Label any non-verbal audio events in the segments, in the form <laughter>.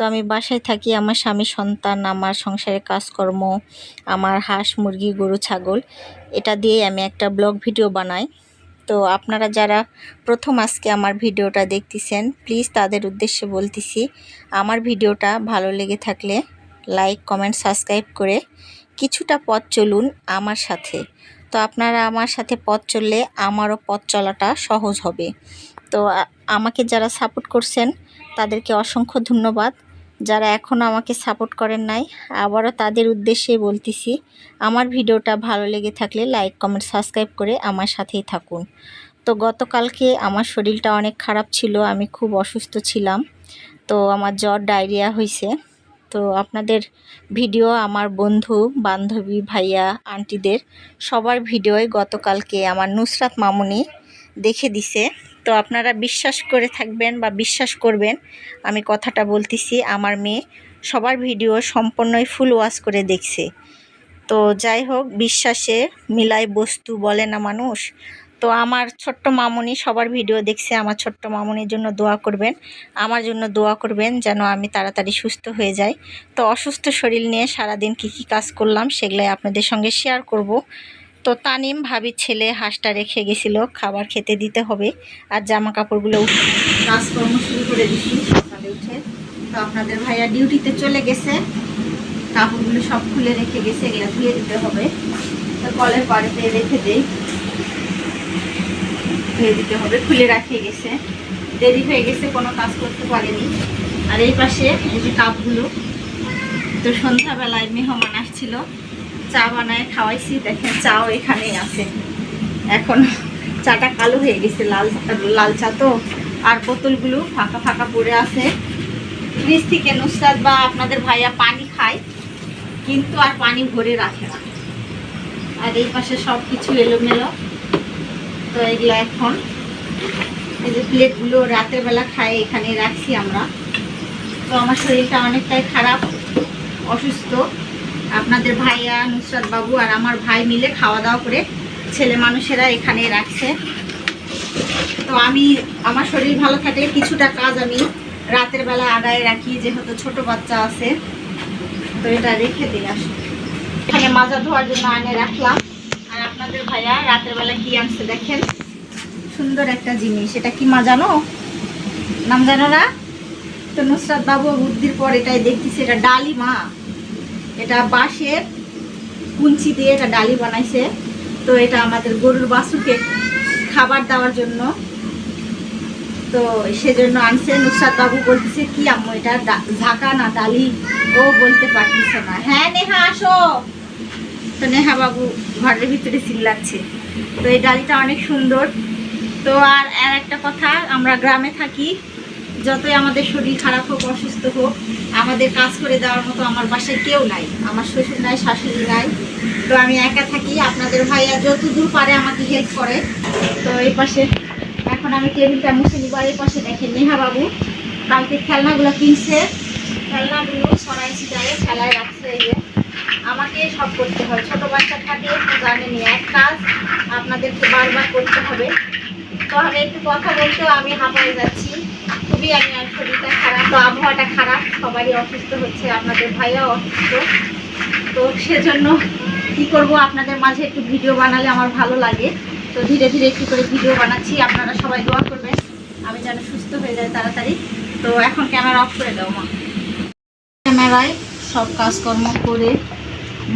তো আমি বাসায় থাকি, আমার স্বামী সন্তান, আমার সংসারের কাজকর্ম, আমার হাঁস, মুরগি, গরু, ছাগল। এটা দিয়ে আমি একটা ব্লগ ভিডিও বানাই। তো আপনারা যারা প্রথম আজকে আমার ভিডিওটা দেখতেছেন, প্লিজ তাদের উদ্দেশ্যে বলতেছি, আমার ভিডিওটা ভালো লেগে থাকলে লাইক, কমেন্ট, সাবস্ক্রাইব করে কিছুটা পথ চলুন আমার সাথে। তো আপনারা আমার সাথে পথ চললে আমারও পথ চলাটা সহজ হবে। তো আমাকে যারা সাপোর্ট করছেন, তাদেরকে অসংখ্য ধন্যবাদ। যারা এখনও আমাকে সাপোর্ট করেন নাই, আবারও তাদের উদ্দেশ্যে বলতেছি, আমার ভিডিওটা ভালো লেগে থাকলে লাইক, কমেন্ট, সাবস্ক্রাইব করে আমার সাথেই থাকুন। তো গতকালকে আমার শরীরটা অনেক খারাপ ছিল, আমি খুব অসুস্থ ছিলাম, তো আমার জ্বর, ডায়রিয়া হয়েছে তো আপনাদের ভিডিও আমার বন্ধু, বান্ধবী, ভাইয়া, আন্টিদের সবার ভিডিওয় গতকালকে আমার নুসরাত মামুনি দেখে দিছে। তো আপনারা বিশ্বাস করে থাকবেন বা বিশ্বাস করবেন, আমি কথাটা বলতেছি, আমার মেয়ে সবার ভিডিও সম্পূর্ণই ফুল ওয়াশ করে দেখছে। তো যাই হোক, বিশ্বাসে মিলাই বস্তু বলে না মানুষ। তো আমার ছোট্ট মামুনি সবার ভিডিও দেখছে, আমার ছোট্ট মামুনির জন্য দোয়া করবেন। আমার জন্য দোয়া করবেন যেন আমি তাড়াতাড়ি সুস্থ হয়ে যাই। তো অসুস্থ শরীর নিয়ে সারাদিন কি কি কাজ করলাম, সেগুলাই আপনাদের সঙ্গে শেয়ার করব। তো তানিম ভাবির ছেলে হাঁসটা রেখে গেছিল, খাবার খেতে দিতে হবে আর জামা কাপড়গুলো উঠে কাজকর্ম শুরু করে দিছি, সকালে উঠে। তো আপনাদের ভাইয়া ডিউটিতে চলে গেছে, কাপড়গুলো সব খুলে রেখে গেছে, এগুলো ধুয়ে দিতে হবে। তো কলের পাড়েতে রেখে দেই। ধুয়ে দিতে হবে, খুলে রাখিয়ে গেছে। দেরি হয়ে গেছে, কোনো কাজ করতে পারেনি। আর এই পাশে এই যে কাপগুলো, তো সন্ধ্যাবেলায় মেহমান আসছিল। চা বানায় খাওয়াইছি, দেখেন চাও এখানেই আছে। এখন চাটা কালো হয়ে গেছে, লাল লাল চা তো। আর বোতলগুলো ফাঁকা ফাঁকা পড়ে আছে। ফ্রিজ থেকে নুসরাত বা আপনাদের ভাইয়া পানি খায়, কিন্তু আর পানি ভরে রাখে না। আর এই পাশে সব কিছু এলোমেলো। তো এগুলো এখন এই যে প্লেটগুলো রাতের বেলা খায় এখানে রাখছি আমরা। তো আমার শরীরটা অনেকটাই খারাপ, অসুস্থ। আপনাদের ভাইয়া নুসরাত বাবু আর আমার ভাই মিলে খাওয়া দাওয়া করে ছেলে মানুষেরা এখানে রাখছে। তো আমি, আমার শরীর ভালো থাকলে কিছুটা কাজ আমি রাতের বেলা আগায় রাখি, যেহেতু ছোট বাচ্চা আছে। তো এটা রেখে দিই আসলে এখানে মাজা ধোয়ার জন্য আনে রাখলাম। আর আপনাদের ভাইয়া রাতের বেলা কি আনছে দেখেন। সুন্দর একটা জিনিস। এটা কি মা জানো? নাম জানো না? তো নুসরাত বাবু বুদ্ধির পর এটাই দেখতেছি, এটা ডালি মা এটা বাঁশের কুঞ্চি দিয়ে এটা ডালি বানাইছে। তো এটা আমাদের গরুর বাসুকে খাবার দেওয়ার জন্য। তো সেজন্য আনছে। নুসরাত বাবু বলতেছে, কি আম্মু, এটা ঝাঁকা না ডালি? ও বলতে পারতেছে না। হ্যাঁ নেহা, আসো। তো নেহা বাবু ঘরের ভিতরে চিল্লাচ্ছে। তো এই ডালিটা অনেক সুন্দর। তো আর আর একটা কথা, আমরা গ্রামে থাকি। যতই আমাদের শরীর খারাপ হোক, অসুস্থ হোক, আমাদের কাজ করে দেওয়ার মতো আমার বাসায় কেউ নাই। আমার শ্বশুর নাই, শাশুড়ি নাই। তো আমি একা থাকি, আপনাদের ভাইয়া যত দূর পারে আমাকে হেল্প করে। তো এই পাশে, এখন আমি টেবিলটা মুছে নিব এই পাশে দেখেন নেহা বাবু। কালকে খেলনাগুলো কিনছে। খেলনাগুলো সরাই ছিটারে খেলায় রাখছে এই যে। আমাকে সব করতে হয়। ছোটো বাচ্চা থাকে তো জানেনি এক কাজ, আপনাদেরকে বারবার করতে হবে। তো আমি একটু কথা বলতেও আমি হাঁপায়ে যাচ্ছি। খুবই আমি আর শরীরটা খারাপ, তো আবহাওয়াটা খারাপ, সবারই অসুস্থ হচ্ছে, আপনাদের ভাইয়াও অসুস্থ। তো সেজন্য কি করব, আপনাদের মাঝে একটু ভিডিও বানালে আমার ভালো লাগে। তো ধীরে ধীরে একটু করে ভিডিও বানাচ্ছি, আপনারা সবাই দোয়া করবেন। আমি যেন সুস্থ হয়ে যায় তাড়াতাড়ি। তো এখন ক্যামেরা অফ করে দাও, মা। ক্যামেরায় সব কাজকর্ম করে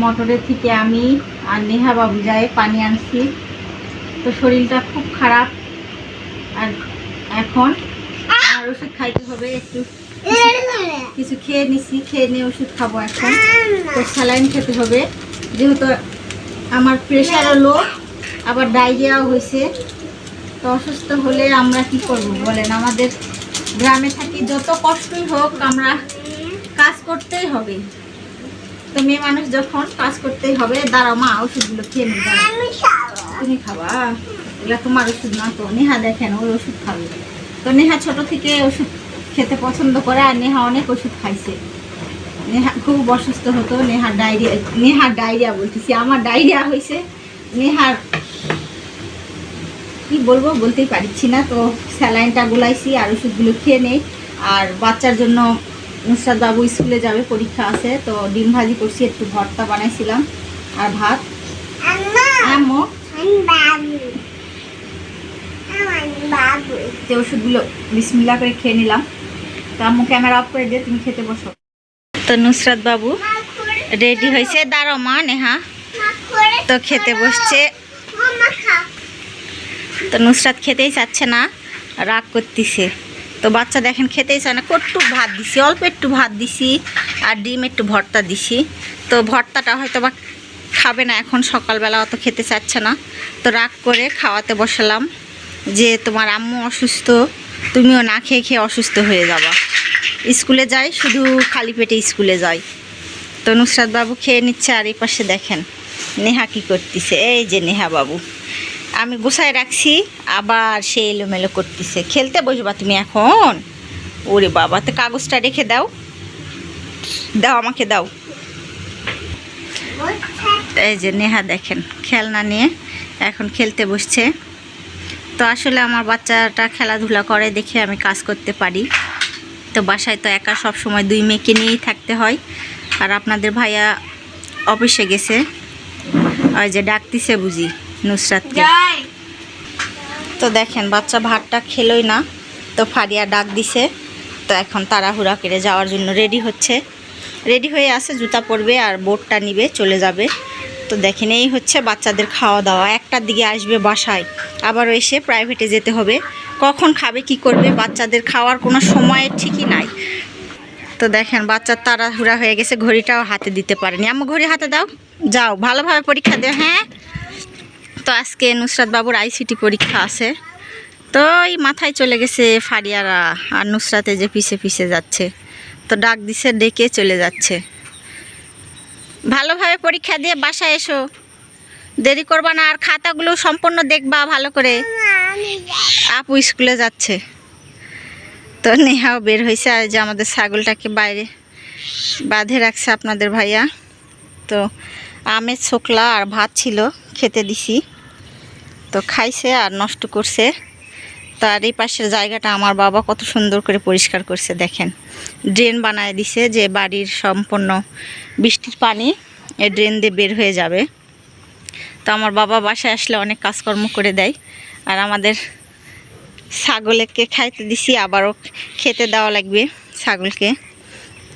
মোটরের থেকে আমি আর নেহা বাবু যায় পানি আনছি। তো শরীরটা খুব খারাপ। আর এখন আর ওষুধ খাইতে হবে একটু কিছু খেয়ে নিছি খেয়ে নিয়ে ওষুধ খাব এখন। তো স্যালাইন খেতে হবে যেহেতু আমার প্রেশারও লো আবার ডায়রিয়াও হয়েছে। তো অসুস্থ হলে আমরা কি করব বলেন? আমাদের গ্রামে থাকি যত কষ্টই হোক আমরা কাজ করতেই হবে। তো মেয়ে মানুষ যখন কাজ করতেই হবে দাঁড়াও মা ওষুধগুলো খেয়ে নি দাঁড়াও। তুমি খাবা এগুলো তোমার ওষুধ না তো নেহা দেখেন ওই ওষুধ খাবে। তো নেহা ছোট থেকে ওষুধ খেতে পছন্দ করে আর নেহা অনেক ওষুধ খাইছে। নেহা খুব অসুস্থ হতো নেহার ডায়রিয়া নেহার ডায়রিয়া বলতেছি আমার ডায়রিয়া হয়েছে নেহার কি বলব বলতেই পারছি না তো স্যালাইনটা গুলাইছি আর ওষুধগুলো খেয়ে নেই। আর বাচ্চার জন্য নুসরাত বাবু স্কুলে যাবে পরীক্ষা আছে তো ডিম ভাজি করছি একটু ভর্তা বানাইছিলাম আর ভাত। আম্মু যে ওষুধগুলো বিসমিল্লা করে খেয়ে নিলাম। তা আম্মু ক্যামেরা অফ করে দিয়ে তুমি খেতে বসো। তো নুসরাত বাবু রেডি হয়েছে? দাঁড়ো মা, নেহা। তো খেতে বসছে। তো নুসরাত খেতেই চাচ্ছে না, রাগ করতেছে। তো বাচ্চা দেখেন, খেতেই চায় না। কট্টু ভাত দিছি, অল্প একটু ভাত দিছি, আর ডিম একটু ভর্তা দিছি। তো ভর্তাটা হয়তো বা খাবে না এখন, সকালবেলা অত খেতে চাচ্ছে না। তো রাগ করে খাওয়াতে বসালাম। যে তোমার আম্মু অসুস্থ, তুমিও না খেয়ে খেয়ে অসুস্থ হয়ে যাবা। স্কুলে যাই, শুধু খালি পেটে স্কুলে যাই। তো নুসরাত বাবু খেয়ে নিচ্ছে আর এই পাশে দেখেন, নেহা কি করতেছে। এই যে নেহা বাবু, আমি গোছায় রাখছি, আবার সে এলোমেলো করতেছে। খেলতে বসবা তুমি এখন? ওরে বাবা, তো কাগজটা রেখে দাও। দাও আমাকে, দাও। এই যে নেহা দেখেন, খেলনা নিয়ে এখন খেলতে বসছে। তো আসলে আমার বাচ্চাটা খেলাধুলা করে দেখে আমি কাজ করতে পারি। তো বাসায় তো একা সব সময় দুই মেয়েকে নিয়েই থাকতে হয়। আর আপনাদের ভাইয়া অফিসে গেছে। ওই যে ডাকতিছে বুঝি নুসরাতকে। তো দেখেন বাচ্চা ভাতটা খেলোই না। তো ফারিয়া ডাক দিছে। তো এখন তাড়াহুড়া করে যাওয়ার জন্য রেডি হচ্ছে। রেডি হয়ে আছে জুতা পরবে আর বোর্ডটা নিবে চলে যাবে। তো দেখেন এই হচ্ছে বাচ্চাদের খাওয়া দাওয়া। একটার দিকে আসবে বাসায়। আবারও এসে প্রাইভেটে যেতে হবে। কখন খাবে, কি করবে, বাচ্চাদের খাওয়ার কোনো সময় ঠিকই নাই। তো দেখেন বাচ্চার তাড়াহুড়া হয়ে গেছে, ঘড়িটাও হাতে দিতে পারেনি। আমার ঘড়ি হাতে দাও। যাও, ভালোভাবে পরীক্ষা দেও হ্যাঁ? তো আজকে নুসরাত বাবুর আইসিটি পরীক্ষা আছে। তো এই মাথায় চলে গেছে ফারিয়ারা, আর নুসরাতে যে পিছে পিছে যাচ্ছে। তো ডাক দিছে, ডেকে চলে যাচ্ছে। ভালোভাবে পরীক্ষা দিয়ে বাসায় এসো। দেরি করবা না, আর খাতাগুলো সম্পূর্ণ দেখবা ভালো করে। আপু স্কুলে যাচ্ছে। তো নেহাও বের হয়েছে আর যে আমাদের ছাগলটাকে বাইরে বাঁধে রাখছে আপনাদের ভাইয়া। তো আমের ছোকলা আর ভাত ছিল, খেতে দিছি। তো খাইছে আর নষ্ট করছে। তো আর এই পাশের জায়গাটা আমার বাবা কত সুন্দর করে পরিষ্কার করছে, দেখেন। ড্রেন বানায় দিছে যে বাড়ির সম্পূর্ণ বৃষ্টির পানি এ ড্রেন দিয়ে বের হয়ে যাবে। তো আমার বাবা বাসায় আসলে অনেক কাজকর্ম করে দেয়। আর আমাদের ছাগলকে খাইতে দিছি, আবারও খেতে দেওয়া লাগবে ছাগলকে।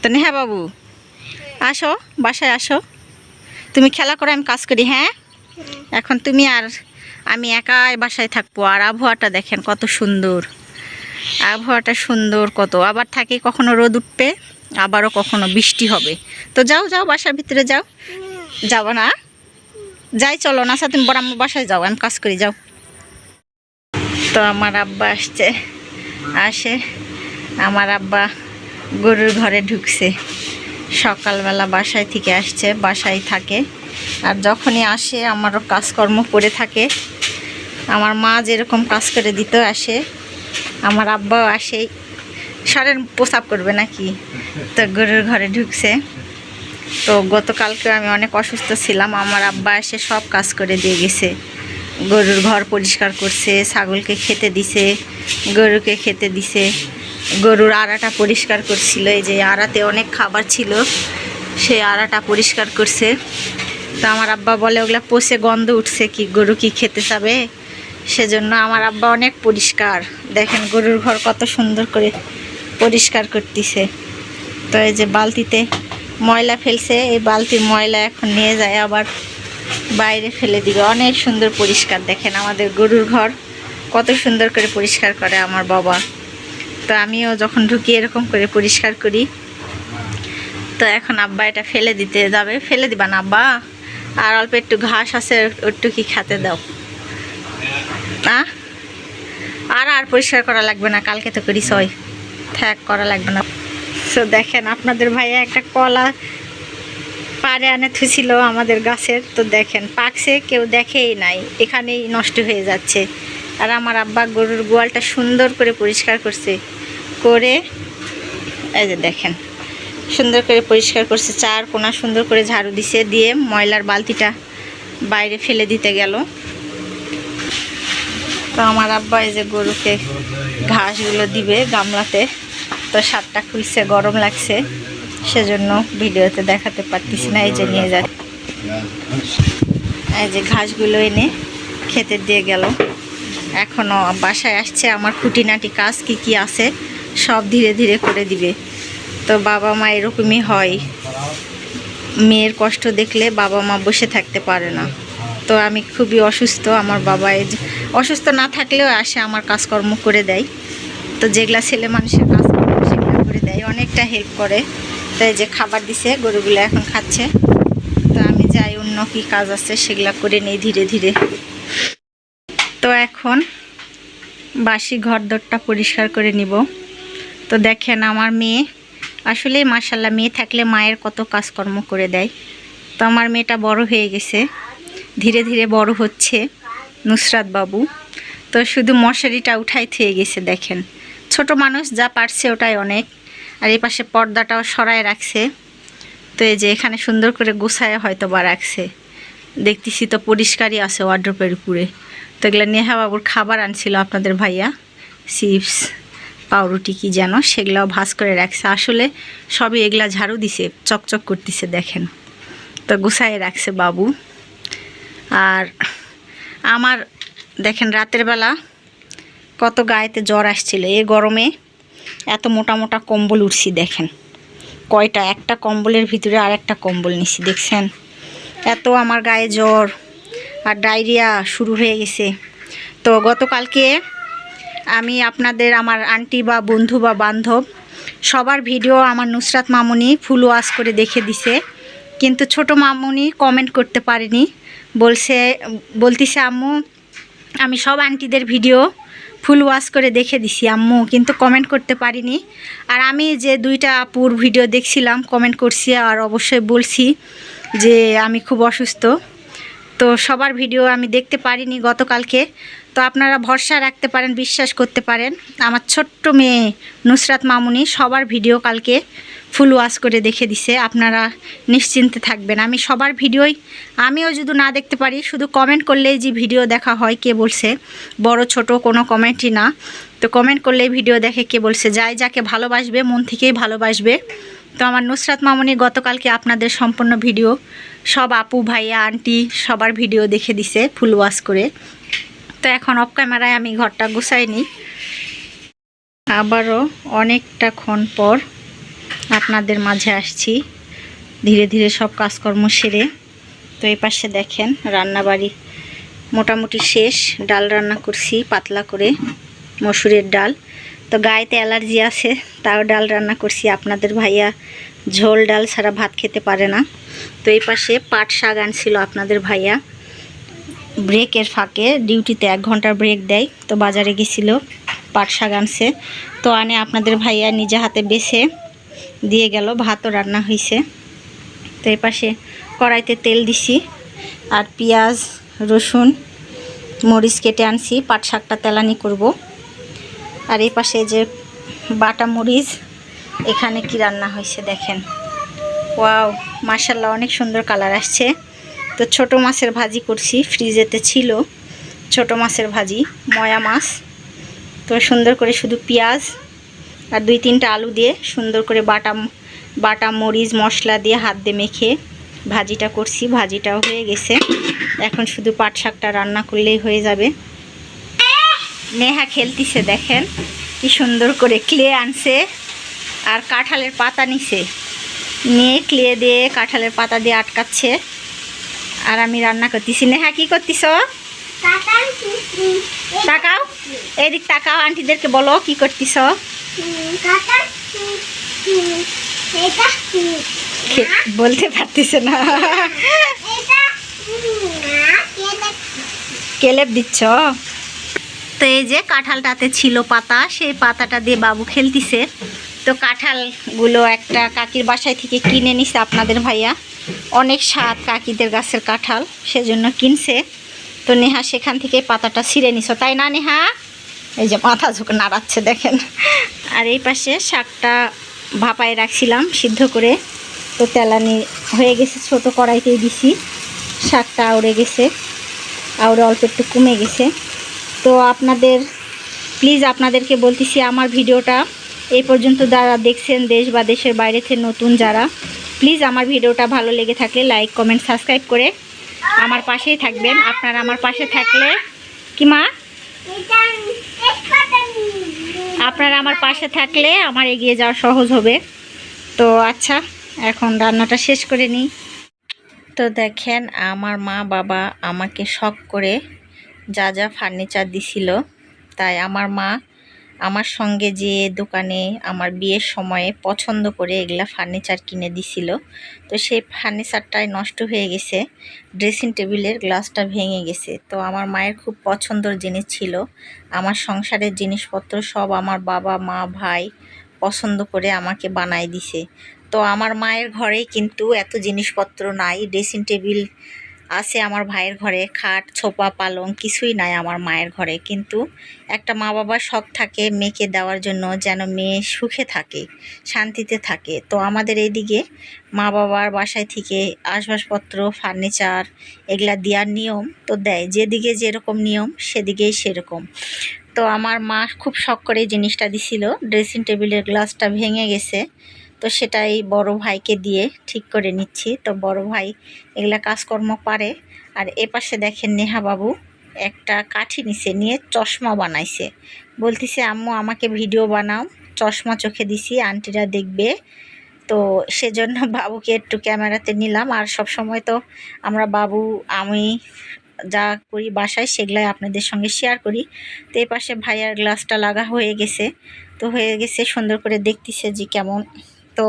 তো নেহা বাবু, আসো, বাসায় আসো। তুমি খেলা করে, আমি কাজ করি হ্যাঁ? এখন তুমি আর আমি একাই বাসায় থাকব। আর আবহাওয়াটা দেখেন কত সুন্দর। আবহাওয়াটা সুন্দর কত। আবার থাকে কখনো রোদ উঠবে, আবারও কখনো বৃষ্টি হবে। তো যাও যাও, বাসার ভিতরে যাও। যাব না? যাই চলো না তুমি বড় আমার বাসায় যাও, আমি কাজ করি, যাও। তো আমার আব্বা আসছে, আসে, আমার আব্বা গরুর ঘরে ঢুকছে। সকালবেলা বাসায় থেকে আসছে, বাসায় থাকে। আর যখনই আসে, আমারও কাজকর্ম করে থাকে। আমার মা যেরকম কাজ করে দিত আসে, আমার আব্বাও আসে। সারের প্রসাব করবে নাকি? তো গরুর ঘরে ঢুকছে। তো গতকালকে আমি অনেক অসুস্থ ছিলাম। আমার আব্বা এসে সব কাজ করে দিয়ে গেছে। গরুর ঘর পরিষ্কার করছে, ছাগলকে খেতে দিছে, গরুকে খেতে দিছে। গরুর আড়াটা পরিষ্কার করছিল, এই যে আড়াতে অনেক খাবার ছিল, সে আড়াটা পরিষ্কার করছে। তো আমার আব্বা বলে, ওগুলা পোষে গন্ধ উঠছে কি, গরু কি খেতে চাবে সেজন্য আমার আব্বা অনেক পরিষ্কার। দেখেন গরুর ঘর কত সুন্দর করে পরিষ্কার করতেছে। তো এই যে বালতিতে ময়লা ফেলছে, এই বালতির ময়লা এখন নিয়ে যায়, আবার বাইরে ফেলে দিবে। অনেক সুন্দর পরিষ্কার, দেখেন আমাদের গরুর ঘর, কত সুন্দর করে পরিষ্কার করে আমার বাবা। তো আমিও যখন ঢুকি এরকম করে পরিষ্কার করি, তো এখন আব্বা এটা ফেলে দিতে যাবে। ফেলে দিবা না আব্বা? আর অল্প একটু ঘাস আছে, একটু কি খেতে দাও। আর আর পরিষ্কার করা লাগবে না, কালকে তো করি সই থ্যাক করা লাগবে না। তো দেখেন, আপনাদের ভাইয়া একটা কলা পারে আনে থুছিল আমাদের গাছের। তো দেখেন, পাকছে, কেউ দেখেই নাই। এখানেই নষ্ট হয়ে যাচ্ছে। আর আমার আব্বা গরুর গোয়ালটা সুন্দর করে পরিষ্কার করছে। করে, এই যে দেখেন, সুন্দর করে পরিষ্কার করছে। চার কোনা সুন্দর করে ঝাড়ু দিছে, দিয়ে ময়লার বালতিটা বাইরে ফেলে দিতে গেল। তো আমার আব্বা এই যে গরুকে ঘাসগুলো দিবে গামলাতে। তো সাতটা খুলছে, গরম লাগছে। সেজন্য ভিডিওতে দেখাতে পারতেছি না, এই যে নিয়ে যায় এই যে ঘাসগুলো এনে খেতে দিয়ে গেল। এখনও বাসায় আসছে আমার খুঁটিনাটি কাজ কি কি আছে, সব ধীরে ধীরে করে দিবে। তো বাবা মা এরকমই হয়। মেয়ের কষ্ট দেখলে বাবা মা বসে থাকতে পারে না। তো আমি খুবই অসুস্থ, আমার বাবা অসুস্থ না থাকলেও আসে, আমার কাজকর্ম করে দেয়। তো যেগুলা ছেলে মানুষের দেয় অনেকটা হেল্প করে। তো এই যে খাবার দিছে, গরুগুলো এখন খাচ্ছে। তো আমি যাই, অন্য কি কাজ আছে সেগুলা করে নেই ধীরে ধীরে। তো এখন বাসি ঘর দরটা পরিষ্কার করে নিব। তো দেখেন আমার মেয়ে, আসলে মাসাল্লাহ মেয়ে থাকলে মায়ের কত কাজকর্ম করে দেয়। তো আমার মেয়েটা বড় হয়ে গেছে, ধীরে ধীরে বড় হচ্ছে নুসরাত বাবু। তো শুধু মশারিটা উঠাই থেকে গেছে দেখেন। ছোট মানুষ যা পারছে ওটাই অনেক। আর এই পাশে পর্দাটাও সরায় রাখছে। তো এই যে এখানে সুন্দর করে গোছায় হয়তো বা রাখছে। দেখতেছি তো পরিষ্কারই আছে ওয়ার্ড্রোপের উপরে। তো এগুলো নেহা বাবুর খাবার আনছিল আপনাদের ভাইয়া। চিপস, পাউরুটি কি যেন, সেগুলাও ভাজ করে রাখছে। আসলে সবই এগুলা ঝাড়ু দিছে, চকচক করতেছে, দেখেন। তো গুছায় রাখছে বাবু। আর আমার, দেখেন রাতের বেলা কত গায়েতে জ্বর আসছিল। এ গরমে এত মোটা মোটা কম্বল উঠছি দেখেন। কয়টা? একটা কম্বলের ভিতরে আর একটা কম্বল নিছি, দেখছেন? এত আমার গায়ে জ্বর আর ডায়রিয়া শুরু হয়ে গেছে। তো গতকালকে আমি আপনাদের, আমার আন্টি বা বন্ধু বা বান্ধব, সবার ভিডিও আমার নুসরাত মামুনি ফুল ওয়াশ করে দেখে দিছে। কিন্তু ছোট মামুনি কমেন্ট করতে পারেনি। বলছে, বলতিছে, আম্মু, আমি সব আন্টিদের ভিডিও ফুল ওয়াশ করে দেখে দিছি আম্মু, কিন্তু কমেন্ট করতে পারিনি। আর আমি যে দুইটা আপুর ভিডিও দেখছিলাম কমেন্ট করছি আর অবশ্যই বলছি যে আমি খুব অসুস্থ। তো সবার ভিডিও আমি দেখতে পারিনি গতকালকে। তো আপনারা ভরসা রাখতে পারেন, বিশ্বাস করতে পারেন। আমার ছোট্ট মেয়ে নুসরাত মামুনি, সবার ভিডিও কালকে ফুল ওয়াশ করে দেখে দিছে, আপনারা নিশ্চিন্তে থাকবেন। আমি সবার ভিডিওই, আমিও যদি না দেখতে পারি, শুধু কমেন্ট করলেই যে ভিডিও দেখা হয় কে বলছে, বড়, ছোট কোনো কমেন্টই না। তো কমেন্ট করলেই ভিডিও দেখে কে বলছে, যাই যাকে ভালোবাসবে, মন থেকেই ভালোবাসবে। তো আমার নুসরাত মামনি গতকালকে আপনাদের সম্পূর্ণ ভিডিও, সব আপু, ভাইয়া, আন্টি, সবার ভিডিও দেখে দিছে, ফুল ওয়াশ করে। তো এখন অফ ক্যামেরায় আমি ঘরটা গুছাই নিই। আবারও অনেকটা ক্ষণ পর আপনাদের মাঝে আসছি। ধীরে ধীরে সব কাজকর্ম সেরে। তো এই পাশে দেখেন, রান্নাবাড়ি মোটামুটি শেষ। ডাল রান্না করছি, পাতলা করে। মসুরের ডাল। তো গায়েতে অ্যালার্জি আছে, তাও ডাল রান্না করছি। আপনাদের ভাইয়া ঝোল ডাল ছাড়া ভাত খেতে পারে না। তো এই পাশে পাট শাক আনছিল আপনাদের ভাইয়া। ব্রেকের ফাঁকে, ডিউটিতে এক ঘণ্টার ব্রেক দেয়। তো বাজারে গেছিল, পাট শাক আনছে। তো আনে আপনাদের ভাইয়া, নিজে হাতে বেছে। দিয়ে গেল, ভাতও রান্না হয়েছে তো এই পাশে কড়াইতে তেল দিছি, আর পেঁয়াজ, রসুন, মরিচ কেটে আনছি, পাট শাকটা তেলানি করব। আর এই পাশে যে বাটা মরিচ, এখানে কি রান্না হয়েছে দেখেন। ওয়াও মার্শাল্লাহ অনেক সুন্দর কালার আসছে। তো ছোট মাছের ভাজি করছি, ফ্রিজেতে ছিল ছোট মাছের ভাজি, ময়া মাছ। তো সুন্দর করে শুধু পেঁয়াজ আর দুই তিনটা আলু দিয়ে সুন্দর করে বাটা বাটা মরিচ মশলা দিয়ে হাত দিয়ে মেখে ভাজিটা করছি ভাজিটাও হয়ে গেছে। এখন শুধু পাট শাকটা রান্না করলেই হয়ে যাবে। নেহা খেলতিছে দেখেন কি সুন্দর করে ক্লে আনছে আর কাঁঠালের পাতা নিছে। নিয়ে ক্লে দিয়ে কাঁঠালের পাতা দিয়ে আটকাচ্ছে আর আমি রান্না করতেছি। নেহা কি করতিস তাকাও এদিক তাকাও আন্টিদেরকে বলো কি করতিস বলতে পারতিছে না। কেলেপ দিচ্ছ? তো এই যে কাঁঠালটাতে ছিল পাতা, সেই পাতাটা দিয়ে বাবু খেলতিছে। তো কাঁঠালগুলো একটা কাকির বাসায় থেকে কিনে নিছে আপনাদের ভাইয়া। অনেক স্বাদ কাকিদের গাছের কাঁঠাল, সেজন্য কিনছে। তো নেহা সেখান থেকে পাতাটা ছিঁড়ে নিছ। তাই না, নেহা? এই যে মাথা ঝুঁকে নাড়াচ্ছে, দেখেন। আর এই পাশে শাকটা ভাপায় রাখছিলাম সিদ্ধ করে। তো তেলানি হয়ে গেছে, ছোট কড়াইতেই দিছি। শাকটা আউড়ে গেছে, আউড়ে অল্প একটু কমে গেছে। তো আপনাদের প্লিজ আপনাদেরকে বলতেছি আমার ভিডিওটা এই পর্যন্ত যারা দেখছেন দেশ বা দেশের বাইরে থেকে নতুন যারা প্লিজ আমার ভিডিওটা ভালো লেগে থাকলে লাইক কমেন্ট সাবস্ক্রাইব করে আমার পাশেই থাকবেন। আপনারা আমার পাশে থাকলে কি মা? আপনারা আমার পাশে থাকলে আমার এগিয়ে যাওয়া সহজ হবে। তো আচ্ছা এখন রান্নাটা শেষ করে নিই। তো দেখেন, আমার মা বাবা আমাকে শখ করে যা যা ফার্নিচার দিছিল, তাই আমার মা আমার সঙ্গে যে দোকানে আমার বিয়ের সময়ে পছন্দ করে এগুলা ফার্নিচার কিনে দিছিল, তো সেই ফার্নিচারটাই নষ্ট হয়ে গেছে ড্রেসিং টেবিলের গ্লাসটা ভেঙে গেছে। তো আমার মায়ের খুব পছন্দর জিনিস ছিল, আমার সংসারের জিনিসপত্র সব আমার বাবা, মা, ভাই পছন্দ করে আমাকে বানায় দিছে। তো আমার মায়ের ঘরেই কিন্তু এত জিনিসপত্র নাই ড্রেসিং টেবিল আছে আমার ভাইয়ের ঘরে, খাট, ছোপা, পালং, কিছুই নাই আমার মায়ের ঘরে। কিন্তু একটা মা বাবার শখ থাকে মেয়েকে দেওয়ার জন্য যেন মেয়ে সুখে থাকে, শান্তিতে থাকে। তো আমাদের এইদিকে মা বাবার বাসায় থেকে আসবাবপত্র ফার্নিচার এগুলা দেওয়ার নিয়ম তো দেয়। যেদিকে যেরকম নিয়ম, সেদিকেই সেরকম। তো আমার মা খুব শখ করে জিনিসটা দিছিল। ড্রেসিং টেবিলের গ্লাসটা ভেঙে গেছে। তো সেটাই বড় ভাইকে দিয়ে ঠিক করে নিচ্ছি। তো বড় ভাই এগুলা কাজকর্ম পারে। আর এ পাশে দেখেন নেহা বাবু একটা কাঠি নিছে, নিয়ে চশমা বানাইছে। বলতেছে, আম্মু, আমাকে ভিডিও বানাও, চশমা চোখে দিছি, আন্টিরা দেখবে। তো সেজন্য <laughs> বাবুকে একটু ক্যামেরাতে নিলাম। আর সব সময় তো আমরা বাবু, আমি যা করি বাসায় সেগুলাই আপনাদের সঙ্গে শেয়ার করি। তো এই পাশে ভাইয়ার গ্লাসটা লাগা হয়ে গেছে। তো হয়ে গেছে সুন্দর করে দেখতেছে যে কেমন তো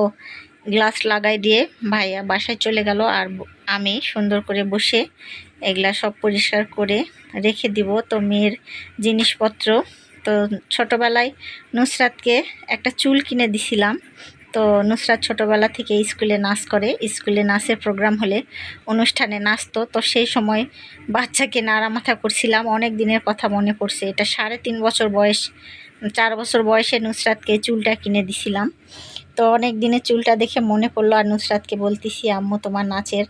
গ্লাস লাগাই দিয়ে ভাইয়া বাসায় চলে গেল আর আমি সুন্দর করে বসে এগুলা সব পরিষ্কার করে রেখে দিব। তো মেয়ের জিনিসপত্র, তো ছোটোবেলায় নুসরাতকে একটা চুল কিনে দিছিলাম। তো নুসরাত ছোটোবেলা থেকে স্কুলে নাচ করে। স্কুলে নাচের প্রোগ্রাম হলে অনুষ্ঠানে নাচতো। তো সেই সময় বাচ্চাকে নাড়া মাথা করছিলাম। অনেক দিনের কথা মনে পড়ছে। এটা সাড়ে তিন বছর বয়স, চার বছর বয়সে নুসরাতকে চুলটা কিনে দিছিলাম। তো অনেক দিনে চুলটা দেখে মনে পড়ল আর নুসরাতকে বলতেছি, আম্মু, তোমার নাচের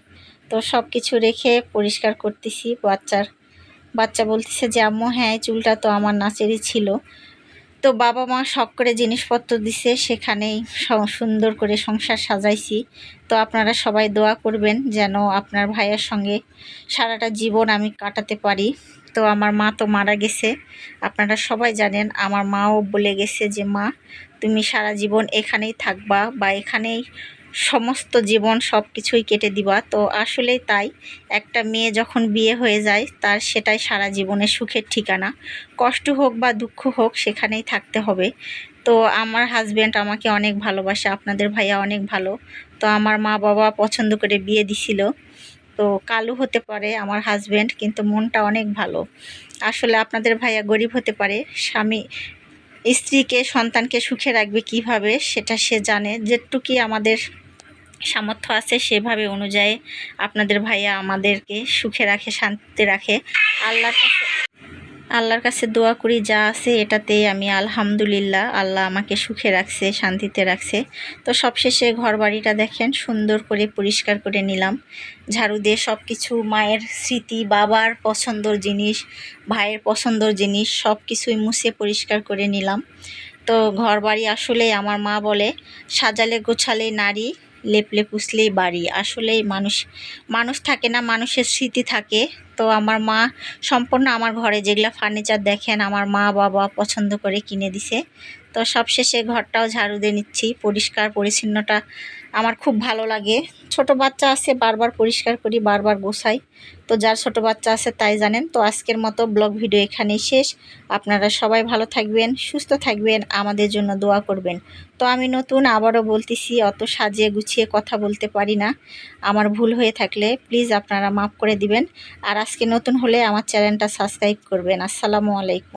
তো সব কিছু রেখে পরিষ্কার করতেছি বাচ্চার। বাচ্চা বলতেছে যে, আম্মু হ্যাঁ চুলটা তো আমার নাচেরই ছিল। তো বাবা মা শখ করে জিনিসপত্র দিছে, সেখানেই সুন্দর করে সংসার সাজাইছি। তো আপনারা সবাই দোয়া করবেন যেন আপনার ভাইয়ের সঙ্গে সারাটা জীবন আমি কাটাতে পারি। তো আমার মা তো মারা গেছে। আপনারা সবাই জানেন, আমার মাও বলে গেছে যে, মা তুমি সারা জীবন এখানেই থাকবা বা এখানেই সমস্ত জীবন সব কিছুই কেটে দিবা। তো আসলেই তাই, একটা মেয়ে যখন বিয়ে হয়ে যায়, তার সেটাই সারা জীবনের সুখের ঠিকানা। কষ্ট হোক বা দুঃখ হোক, সেখানেই থাকতে হবে। তো আমার হাজব্যান্ড আমাকে অনেক ভালোবাসে, আপনাদের ভাইয়া অনেক ভালো। তো আমার মা বাবা পছন্দ করে বিয়ে দিছিল। তো কালো হতে পারে আমার হাজব্যান্ড কিন্তু মনটা অনেক ভালো। আসলে আপনাদের ভাইয়া গরিব হতে পারে, স্বামী স্ত্রীকে, সন্তানকে সুখে রাখবে কীভাবে, সেটা সে জানে। যেটুকি আমাদের সামর্থ্য আছে সেভাবে অনুযায়ী আপনাদের ভাইয়া আমাদেরকে সুখে রাখে, শান্তিতে রাখে। আল্লাহর আল্লাহর কাছে দোয়া করি, যা আছে এটাতে আমি আলহামদুলিল্লাহ আল্লাহ আমাকে সুখে রাখছে, শান্তিতে রাখছে। তো সবশেষে ঘর বাড়িটা দেখেন, সুন্দর করে পরিষ্কার করে নিলাম। ঝাড়ু দিয়ে সব কিছু মায়ের স্মৃতি, বাবার পছন্দর জিনিস, ভাইয়ের পছন্দর জিনিস সব কিছুই মুছে পরিষ্কার করে নিলাম। তো ঘর বাড়ি আসলে আমার মা বলে, সাজালে গোছালে নারী লেপলে পুষলেই বাড়ি। আসলেই মানুষ মানুষ থাকে না, মানুষের স্মৃতি থাকে। তো আমার মা সম্পূর্ণ আমার ঘরে যেগুলো ফার্নিচার দেখেন, আমার মা বাবা পছন্দ করে কিনে দিছে। তো সবশেষে ঘরটাও ঝাড়ু দিয়ে নিচ্ছি, পরিষ্কার পরিচ্ছন্নটা আমার খুব ভালো লাগে। ছোট বাচ্চা আছে, বারবার পরিষ্কার করি, বারবার গোছাই। তো যার ছোট বাচ্চা আছে তাই জানেন। তো আজকের মতো ব্লগ ভিডিও এখানেই শেষ। আপনারা সবাই ভালো থাকবেন, সুস্থ থাকবেন, আমাদের জন্য দোয়া করবেন। তো আমি নতুন, আবারও বলতেছি, অত সাজিয়ে গুছিয়ে কথা বলতে পারি না। আমার ভুল হয়ে থাকলে প্লিজ আপনারা মাফ করে দিবেন। আর আজকে নতুন হলে আমার চ্যানেলটা সাবস্ক্রাইব করবেন। আসসালামু আলাইকুম।